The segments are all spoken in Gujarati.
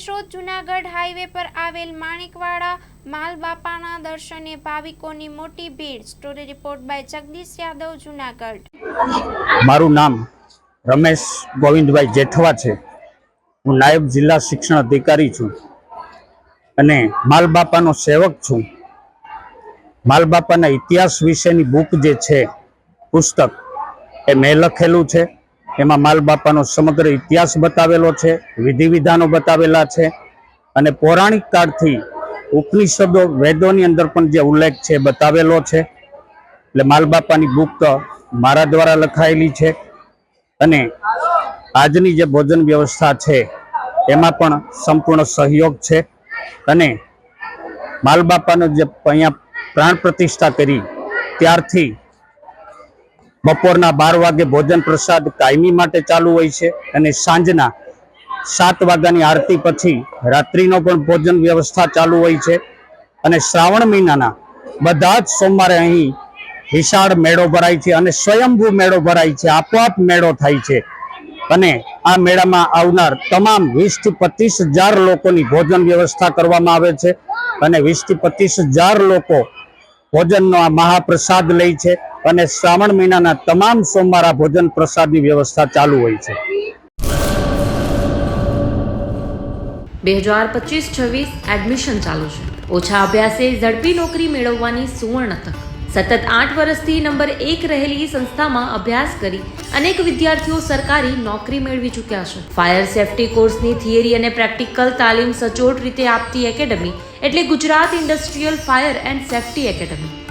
કેશોદ જુનાગઢ હાઈવે પર આવેલ માણિકવાડા માલબાપાના દર્શને ભાવિકોની મોટી ભીડ. Story report by Jagdish Yadav, Junagadh. મારું નામ રમેશ ગોવિંદભાઈ જેઠવા છે. હું નાયબ જિલ્લા શિક્ષણ અધિકારી છું અને માલબાપાનો સેવક છું. માલબાપાના ઇતિહાસ વિશેની બુક જે છે, પુસ્તક, એ મેં લખેલું છે. એમાં માલબાપાનો સમગ્ર ઇતિહાસ બતાવેલો છે વિધિ વિધાનો બતાવેલા છે અને પૌરાણિક કાળથી ઉપનિષદો વેદોની અંદર પણ જે ઉલ્લેખ છે બતાવેલો છે. એટલે માલબાપાની બુક મારા દ્વારા લખાયેલી છે અને આજની જે ભોજન વ્યવસ્થા છે એમાં પણ સંપૂર્ણ સહયોગ છે અને માલબાપાનો જે અહીંયા પ્રાણ પ્રતિષ્ઠા કરી ત્યારથી બપોરના બાર વાગે ભોજન પ્રસાદ કાયમી માટે ચાલુ હોય છે અને સાંજના સાત વાગ્યાની આરતી પછી રાત્રિનો પણ ભોજન વ્યવસ્થા ચાલુ હોય છે. અને શ્રાવણ મહિનાના બધા જ સોમવારે અહીં વિશાળ મેળો ભરાય છે અને સ્વયંભૂ મેળો ભરાય છે. આપોઆપ મેળો થાય છે. અને આ મેળામાં આવનાર તમામ વીસથી પચીસ હજાર લોકોની ભોજન વ્યવસ્થા કરવામાં આવે છે. અને વીસથી પચીસ હજાર લોકો ભોજનનો આ મહાપ્રસાદ લે છે. અને શ્રાવણ મહિનાના તમામ સોમવાર આ ભોજન પ્રસાદની વ્યવસ્થા ચાલુ હોય છે. બે હજાર પચીસ છવ્વીસ એડમિશન ચાલુ છે. ઓછા અભ્યાસે ઝડપી નોકરી મેળવવાની સુવર્ણ તક. સતત આઠ વર્ષથી નંબર એક રહેલી સંસ્થામાં અભ્યાસ કરી અનેક વિદ્યાર્થીઓ સરકારી નોકરી મેળવી ચૂક્યા છે. ફાયર સેફટી કોર્સની થિયરી અને પ્રેક્ટિકલ તાલીમ સચોટ રીતે આપતી એકેડમી એટલે Gujarat industrial fire and safety academy.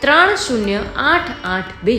ત્રણ શૂન્ય આઠ આઠ બે.